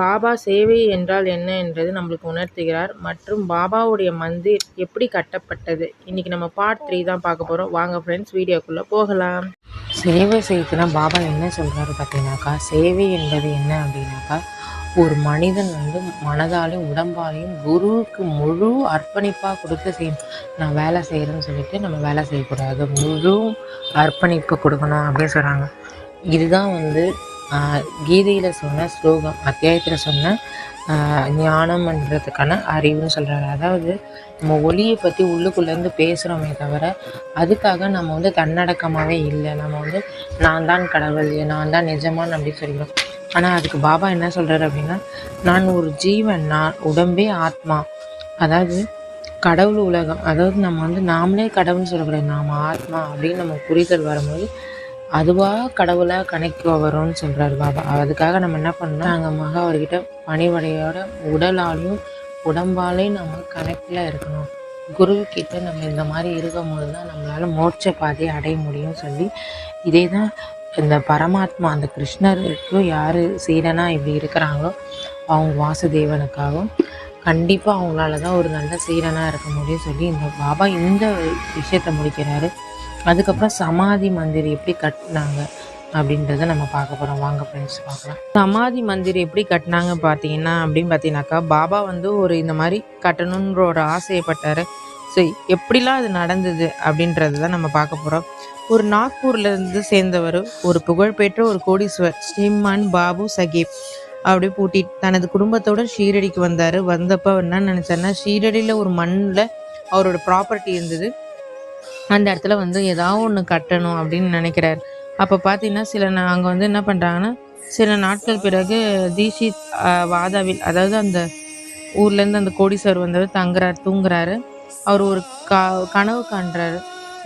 பாபா சேவை என்றால் என்ன என்றது நம்மளுக்கு உணர்த்துகிறார். மற்றும் பாபாவுடைய மந்திர் எப்படி கட்டப்பட்டது? இன்னைக்கு நம்ம பார்ட் த்ரீ தான் பார்க்க போகிறோம் வாங்க ஃப்ரெண்ட்ஸ் வீடியோக்குள்ளே போகலாம். சேவை செய்யறதுனா பாபா என்ன சொல்கிறாரு பார்த்தீங்கன்னாக்கா சேவை என்பது என்ன அப்படின்னாக்கா ஒரு மனிதன் வந்து மனதாலையும் உடம்பாலையும் குருவுக்கு முழு அர்ப்பணிப்பாக கொடுத்து செய்யணும் நான் வேலை செய்கிறேன்னு சொல்லிட்டு நம்ம வேலை செய்யக்கூடாது. முழு அர்ப்பணிப்பு கொடுக்கணும் அப்படின்னு சொல்கிறாங்க இதுதான் வந்து கீதையில் சொன்ன ஸ்லோகம் அத்தியாயத்தில் சொன்ன ஞானம் ஞானம்ன்றதுக்கான அறிவுன்னு சொல்கிறாரு அதாவது நம்ம ஒளியை பற்றி உள்ளுக்குள்ளேருந்து பேசுகிறோமே தவிர அதுக்காக நம்ம வந்து தன்னடக்கமாகவே இல்லை. நம்ம வந்து நான் தான் கடவுள் நான் தான் நிஜமான் அப்படின்னு சொல்லிக்கிறோம் ஆனால் அதுக்கு பாபா என்ன சொல்கிறார் அப்படின்னா நான் ஒரு ஜீவன் நான் உடம்பே ஆத்மா. அதாவது கடவுள் உலகம். அதாவது நம்ம வந்து நாமளே கடவுள்னு சொல்லக்கூடாது நாம் ஆத்மா அப்படின்னு நம்ம புரிதல் வரும்போது அதுவாக கடவுளாக கணக்கு வரும்னு சொல்கிறார் பாபா. அதுக்காக நம்ம என்ன பண்ணணும்? நாங்கள் மகா அவர்கிட்ட பணிவடையோட உடலாலையும் உடம்பாலையும் நம்ம கணக்கில் இருக்கணும். குருக்கிட்ட நம்ம இந்த மாதிரி இருக்கும்போது தான் நம்மளால் மோட்ச பாதையை அடைய முடியும்னு சொல்லி இதே தான் இந்த பரமாத்மா அந்த கிருஷ்ணருக்கு யார் சீடனாக இப்படி இருக்கிறாங்களோ அவங்க வாசுதேவனுக்காகவும் கண்டிப்பாக அவங்களால தான் ஒரு நல்ல சீடனாக இருக்க முடியும் சொல்லி இந்த பாபா இந்த விஷயத்தை முடிக்கிறாரு. அதுக்கப்புறம் சமாதி மந்திர் எப்படி கட்டினாங்க அப்படின்றத நம்ம பார்க்க போகிறோம் வாங்க ஃப்ரெண்ட்ஸ் பார்க்கலாம். சமாதி மந்திர் எப்படி கட்டினாங்க பார்த்தீங்கன்னா அப்படின்னு பார்த்தீங்கன்னாக்கா பாபா வந்து ஒரு இந்த மாதிரி கட்டணுன்ற ஒரு ஆசையப்பட்டார். சரி எப்படிலாம் அது நடந்தது அப்படின்றது தான் நம்ம பார்க்க போகிறோம் ஒரு நாக்பூர்ல இருந்து சேர்ந்தவர் ஒரு புகழ்பெற்ற ஒரு கோடீஸ்வர் ஸ்ரீமான் பாபு சகீப் அப்படியே பூட்டி தனது குடும்பத்தோட ஷீரடிக்கு வந்தார். வந்தப்போ என்ன நினச்சாருன்னா ஷீரடியில் ஒரு மண்ணில் அவரோட ப்ராப்பர்ட்டி இருந்தது. அந்த இடத்துல வந்து ஏதாவது ஒன்று கட்டணும் அப்படின்னு நினைக்கிறார். அப்போ பார்த்தீங்கன்னா சில அங்கே வந்து என்ன பண்ணுறாங்கன்னா சில நாட்கள் பிறகு தீஷித் வாதாவில் அதாவது அந்த ஊர்லேருந்து அந்த கோடீஸ்வர் வந்தவர் தங்குறார் தூங்குறாரு. அவர் ஒரு கா கனவு காண்றாரு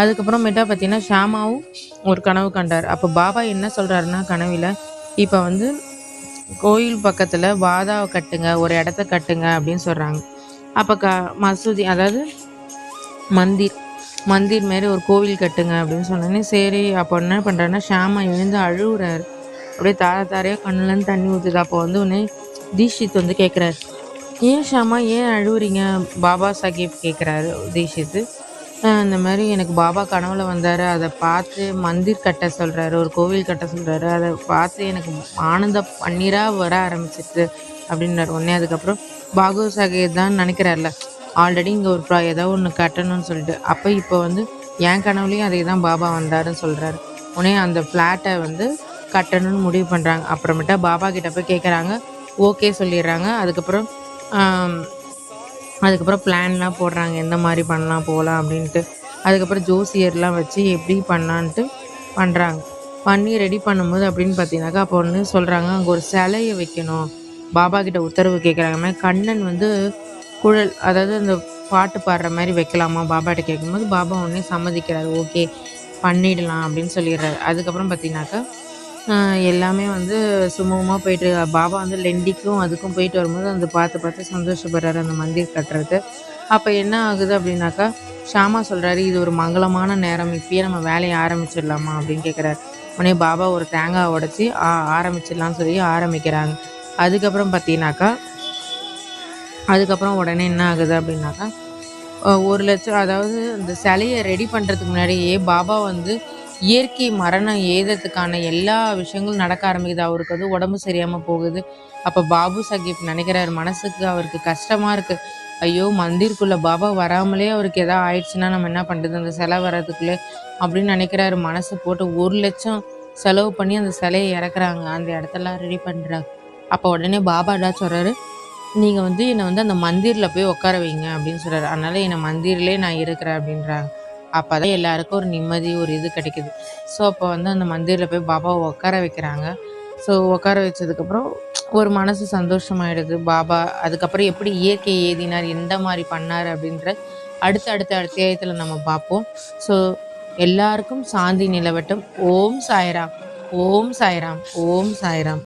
அதுக்கப்புறமேட்டா பார்த்தீங்கன்னா ஷாமாவும் ஒரு கனவு கண்டார். அப்போ பாபா என்ன சொல்கிறாருன்னா கனவில் இப்போ வந்து கோயில் பக்கத்தில் வாதாவை கட்டுங்க ஒரு இடத்த கட்டுங்க அப்படின்னு சொல்கிறாங்க அப்போ க மசூதி அதாவது மந்திர் மந்திர் மாரி ஒரு கோவில் கட்டுங்க அப்படின்னு சொன்னோன்னே சரி அப்போ என்ன பண்ணுறாருன்னா ஷாமா எழுந்து அழுகுறாரு அப்படியே தார தாரையாக கண்ணுலேருந்து தண்ணி ஊற்றுது அப்போ வந்து உடனே தீஷித் வந்து கேட்குறாரு ஏன் ஷாமா ஏன் அழுவுறீங்க? பாபா சாஹிப் கேட்குறாரு தீஷித்து இந்த மாதிரி எனக்கு பாபா கனவுல வந்தார். அதை பார்த்து மந்திர் கட்ட சொல்கிறாரு ஒரு கோவில் கட்ட சொல்கிறாரு அதை பார்த்து எனக்கு ஆனந்த பன்னீராக வர ஆரம்பிச்சிட்டு அப்படின்னாரு. உடனே அதுக்கப்புறம் பாகு சாஹிப் தான் நினைக்கிறார்ல ஆல்ரெடி இங்கே ஒரு ப்ரா ஏதோ ஒன்று கட்டணும்னு சொல்லிட்டு. அப்போ இப்போ வந்து என் கனவுலேயும் அதே தான் பாபா வந்தாருன்னு சொல்கிறாரு உடனே அந்த ஃப்ளாட்டை வந்து கட்டணும்னு முடிவு பண்ணுறாங்க அப்புறமேட்டா பாபா கிட்ட போய் கேட்குறாங்க ஓகே சொல்லிடுறாங்க. அதுக்கப்புறம் அதுக்கப்புறம் பிளான்லாம் போடுறாங்க. எந்த மாதிரி பண்ணலாம் போகலாம் அப்படின்ட்டு. அதுக்கப்புறம் ஜோசியர்லாம் வச்சு எப்படி பண்ணலான்ட்டு பண்ணுறாங்க பண்ணி ரெடி பண்ணும்போது அப்படின்னு பார்த்தீங்கன்னாக்கா அப்போ ஒன்று சொல்கிறாங்க அங்கே ஒரு சிலையை வைக்கணும். பாபா கிட்ட உத்தரவு கேட்குறாங்க கண்ணன் வந்து குழல் அதாவது அந்த பாட்டு பாடுற மாதிரி வைக்கலாமா? பாபாட்ட கேட்கும்போது பாபா உடனே சம்மதிக்கிறாரு. ஓகே பண்ணிடலாம் அப்படின்னு சொல்லிடுறாரு. அதுக்கப்புறம் பார்த்தீங்கன்னாக்கா எல்லாமே வந்து சுமூகமாக போயிட்டு பாபா வந்து லெண்டிக்கும் அதுக்கும் போயிட்டு வரும்போது அந்த பார்த்து பார்த்து சந்தோஷப்படுறாரு அந்த மந்திர் கட்டுறது. அப்போ என்ன ஆகுது அப்படின்னாக்கா ஷாமா சொல்கிறாரு இது ஒரு மங்களமான நேரம். இப்பயே நம்ம வேலையை ஆரம்பிச்சிடலாமா? அப்படின்னு கேட்குறாரு. உடனே பாபா ஒரு தேங்காய் உடச்சி ஆரம்பிச்சிடலாம்னு சொல்லி ஆரம்பிக்கிறாங்க. அதுக்கப்புறம் பார்த்தீங்கன்னாக்கா அதுக்கப்புறம் உடனே என்ன ஆகுது அப்படின்னாக்கா ஒரு லட்சம் அதாவது அந்த சிலையை ரெடி பண்ணுறதுக்கு முன்னாடியே பாபா வந்து இயற்கை மரணம் ஏதத்துக்கான எல்லா விஷயங்களும் நடக்க ஆரம்பிக்குது. அவருக்கு வந்து உடம்பு சரியாமல் போகுது. அப்போ பாபு சாஹிப் நினைக்கிறாரு மனசுக்கு அவருக்கு கஷ்டமாக இருக்குது ஐயோ மந்திருக்குள்ளே பாபா வராமலே அவருக்கு எதாவது ஆயிடுச்சுன்னா நம்ம என்ன பண்ணுறது அந்த சிலை வர்றதுக்குள்ளே அப்படின்னு நினைக்கிறாரு. மனசு போட்டு ஒரு லட்சம் செலவு பண்ணி அந்த சிலையை இறக்குறாங்க. அந்த இடத்தெல்லாம் ரெடி பண்ணுறாங்க அப்போ உடனே பாபா என்ன சொல்கிறாரு நீங்கள் வந்து என்னை வந்து அந்த மந்திரில் போய் உட்கார வைங்க அப்படின்னு சொல்கிறார் அதனால் என்னை மந்திரிலே நான் இருக்கிறேன் அப்படின்றாங்க. அப்போ தான் எல்லாருக்கும் ஒரு நிம்மதி ஒரு இது கிடைக்குது. ஸோ அப்போ வந்து அந்த மந்திரில் போய் பாபாவை உட்கார வைக்கிறாங்க. ஸோ உட்கார வச்சதுக்கப்புறம் ஒரு மனசு சந்தோஷமாயிடுது. பாபா அதுக்கப்புறம் எப்படி இயற்கை ஏதினார் எந்த மாதிரி பண்ணார் அப்படின்ற அடுத்த அடுத்த அத்தியாயத்தில் நம்ம பார்ப்போம். ஸோ எல்லாருக்கும் சாந்தி நிலவட்டம். ஓம் சாய்ராம். ஓம் சாய்ராம். ஓம் சாய்ராம்.